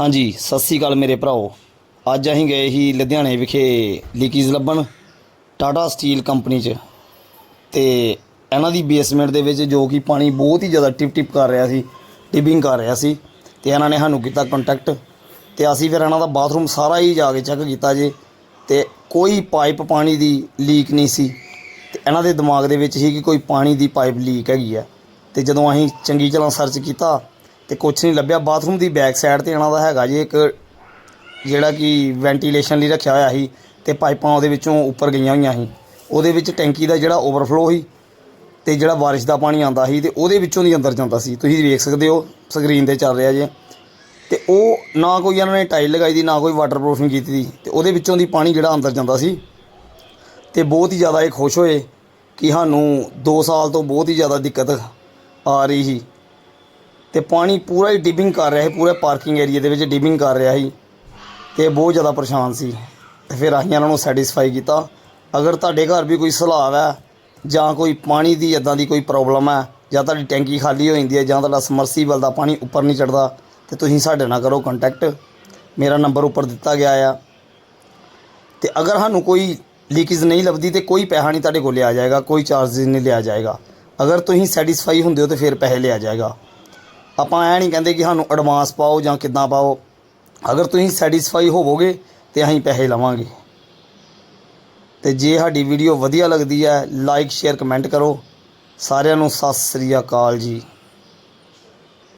ਹਾਂਜੀ, ਸਤਿ ਸ੍ਰੀ ਅਕਾਲ ਮੇਰੇ ਭਰਾਓ। ਅੱਜ ਅਸੀਂ ਗਏ ਸੀ ਲੁਧਿਆਣੇ ਵਿਖੇ ਲੀਕੀਜ਼ ਲੱਭਣ, ਟਾਟਾ ਸਟੀਲ ਕੰਪਨੀ 'ਚ। ਤੇ ਇਹਨਾਂ ਦੀ ਬੇਸਮੈਂਟ ਦੇ ਵਿੱਚ ਜੋ ਕਿ ਪਾਣੀ ਬਹੁਤ ਹੀ ਜ਼ਿਆਦਾ ਟਿਪ ਟਿਪ ਕਰ ਰਿਹਾ ਸੀ ਟਿਪਿੰਗ ਕਰ ਰਿਹਾ ਸੀ, ਤੇ ਇਹਨਾਂ ਨੇ ਸਾਨੂੰ ਕੀਤਾ ਕੰਟੈਕਟ ਤੇ ਅਸੀਂ ਫਿਰ ਇਹਨਾਂ ਦਾ ਬਾਥਰੂਮ ਸਾਰਾ ਹੀ ਜਾ ਕੇ ਚੈੱਕ ਕੀਤਾ ਜੇ, ਤੇ ਕੋਈ ਪਾਈਪ ਪਾਣੀ ਦੀ ਲੀਕ ਨਹੀਂ ਸੀ। ਤੇ ਇਹਨਾਂ ਦੇ ਦਿਮਾਗ ਦੇ ਵਿੱਚ ਸੀ ਕਿ ਕੋਈ ਪਾਣੀ ਦੀ ਪਾਈਪ ਲੀਕ ਹੈਗੀ ਆ। ਤੇ ਜਦੋਂ ਅਸੀਂ ਚੰਗੀ ਤਰ੍ਹਾਂ ਸਰਚ ਕੀਤਾ ਤੇ ਕੁਝ ਨਹੀਂ ਲੱਭਿਆ। ਬਾਥਰੂਮ ਦੀ ਬੈਕ ਸਾਈਡ ਤੇ ਇਹਨਾਂ ਦਾ ਹੈਗਾ ਜੀ ਇੱਕ, ਜਿਹੜਾ ਕਿ ਵੈਂਟੀਲੇਸ਼ਨ ਲਈ ਰੱਖਿਆ ਹੋਇਆ ਸੀ ਤੇ ਪਾਈਪਾਂ ਉਹਦੇ ਵਿੱਚੋਂ ਉੱਪਰ ਗਈਆਂ ਹੋਈਆਂ ਸੀ। ਉਹਦੇ ਵਿੱਚ ਟੈਂਕੀ ਦਾ ਜਿਹੜਾ ਓਵਰਫਲੋ ਸੀ ਤੇ ਜਿਹੜਾ ਬਾਰਿਸ਼ ਦਾ ਪਾਣੀ ਆਂਦਾ ਸੀ ਤੇ ਉਹਦੇ ਵਿੱਚੋਂ ਦੀ ਅੰਦਰ ਜਾਂਦਾ ਸੀ। ਤੁਸੀਂ ਵੇਖ ਸਕਦੇ ਹੋ ਸਕਰੀਨ ਤੇ ਚੱਲ ਰਿਹਾ ਜੇ। ਤੇ ਉਹ ਨਾ ਕੋਈ ਇਹਨਾਂ ਨੇ ਟਾਈਲ ਲਗਾਈ ਦੀ, ਨਾ ਕੋਈ ਵਾਟਰਪ੍ਰੂਫਿੰਗ ਕੀਤੀ ਦੀ ਤੇ ਉਹਦੇ ਵਿੱਚੋਂ ਦੀ ਪਾਣੀ ਜਿਹੜਾ ਅੰਦਰ ਜਾਂਦਾ ਸੀ। ਤੇ ਬਹੁਤ ਹੀ ਜ਼ਿਆਦਾ ਇਹ ਖੁਸ਼ ਹੋਏ ਕਿ ਸਾਨੂੰ 2 ਸਾਲ ਤੋਂ ਬਹੁਤ ਹੀ ਜ਼ਿਆਦਾ ਦਿੱਕਤ ਆ ਰਹੀ ਸੀ। ਤੇ ਪਾਣੀ ਪੂਰਾ ਹੀ ਡਿਬਿੰਗ ਕਰ ਰਿਹਾ ਸੀ, ਪੂਰੇ ਪਾਰਕਿੰਗ ਏਰੀਆ ਦੇ ਵਿੱਚ ਡਿਬਿੰਗ ਕਰ ਰਿਹਾ ਸੀ ਤੇ ਬਹੁਤ ਜ਼ਿਆਦਾ ਪਰੇਸ਼ਾਨ ਸੀ। ਤੇ ਫਿਰ ਅਸੀਂ ਇਹਨਾਂ ਨੂੰ ਸੈਟੀਸਫਾਈ ਕੀਤਾ। ਅਗਰ ਤੁਹਾਡੇ ਘਰ ਵੀ ਕੋਈ ਸਲਾਬ ਹੈ ਜਾਂ ਕੋਈ ਪਾਣੀ ਦੀ ਇਦਾਂ ਦੀ ਕੋਈ ਪ੍ਰੋਬਲਮ ਹੈ ਜਾਂ ਤੁਹਾਡੀ ਟੈਂਕੀ ਖਾਲੀ ਹੋ ਜਾਂਦੀ ਹੈ ਜਾਂ ਤੁਹਾਡਾ ਸਮਰਸੀਬਲ ਦਾ ਪਾਣੀ ਉੱਪਰ ਨਹੀਂ ਚੜਦਾ ਤੇ ਤੁਸੀਂ ਸਾਡੇ ਨਾਲ ਕਰੋ ਕੰਟੈਕਟ ਮੇਰਾ ਨੰਬਰ ਉੱਪਰ ਦਿੱਤਾ ਗਿਆ ਆ। ਤੇ ਅਗਰ ਸਾਨੂੰ ਕੋਈ ਲੀਕੇਜ ਨਹੀਂ ਲੱਭਦੀ ਤੇ ਕੋਈ ਪੈਸਾ ਨਹੀਂ ਤੁਹਾਡੇ ਕੋਲ ਲਿਆ ਜਾਏਗਾ, ਕੋਈ ਚਾਰजेस ਨਹੀਂ ਲਿਆ ਜਾਏਗਾ। ਅਗਰ ਤੁਸੀਂ ਸੈਟੀਸਫਾਈ ਹੁੰਦੇ ਹੋ ਤੇ ਫਿਰ ਪੈਸੇ ਲਿਆ ਜਾਏਗਾ। ਆਪਾਂ ਐ ਨਹੀਂ ਕਹਿੰਦੇ ਕਿ ਸਾਨੂੰ ਐਡਵਾਂਸ ਪਾਓ ਜਾਂ ਕਿੱਦਾਂ ਪਾਓ। ਅਗਰ ਤੁਸੀਂ ਸੈਟੀਸਫਾਈ ਹੋਵੋਗੇ ਤੇ ਅਸੀਂ ਪੈਸੇ ਲਵਾਂਗੇ। ਤੇ ਜੇ ਸਾਡੀ ਵੀਡੀਓ ਵਧੀਆ ਲੱਗਦੀ ਹੈ ਲਾਈਕ ਸ਼ੇਅਰ ਕਮੈਂਟ ਕਰੋ। ਸਾਰਿਆਂ ਨੂੰ ਸਤਿ ਸ੍ਰੀ ਅਕਾਲ ਜੀ।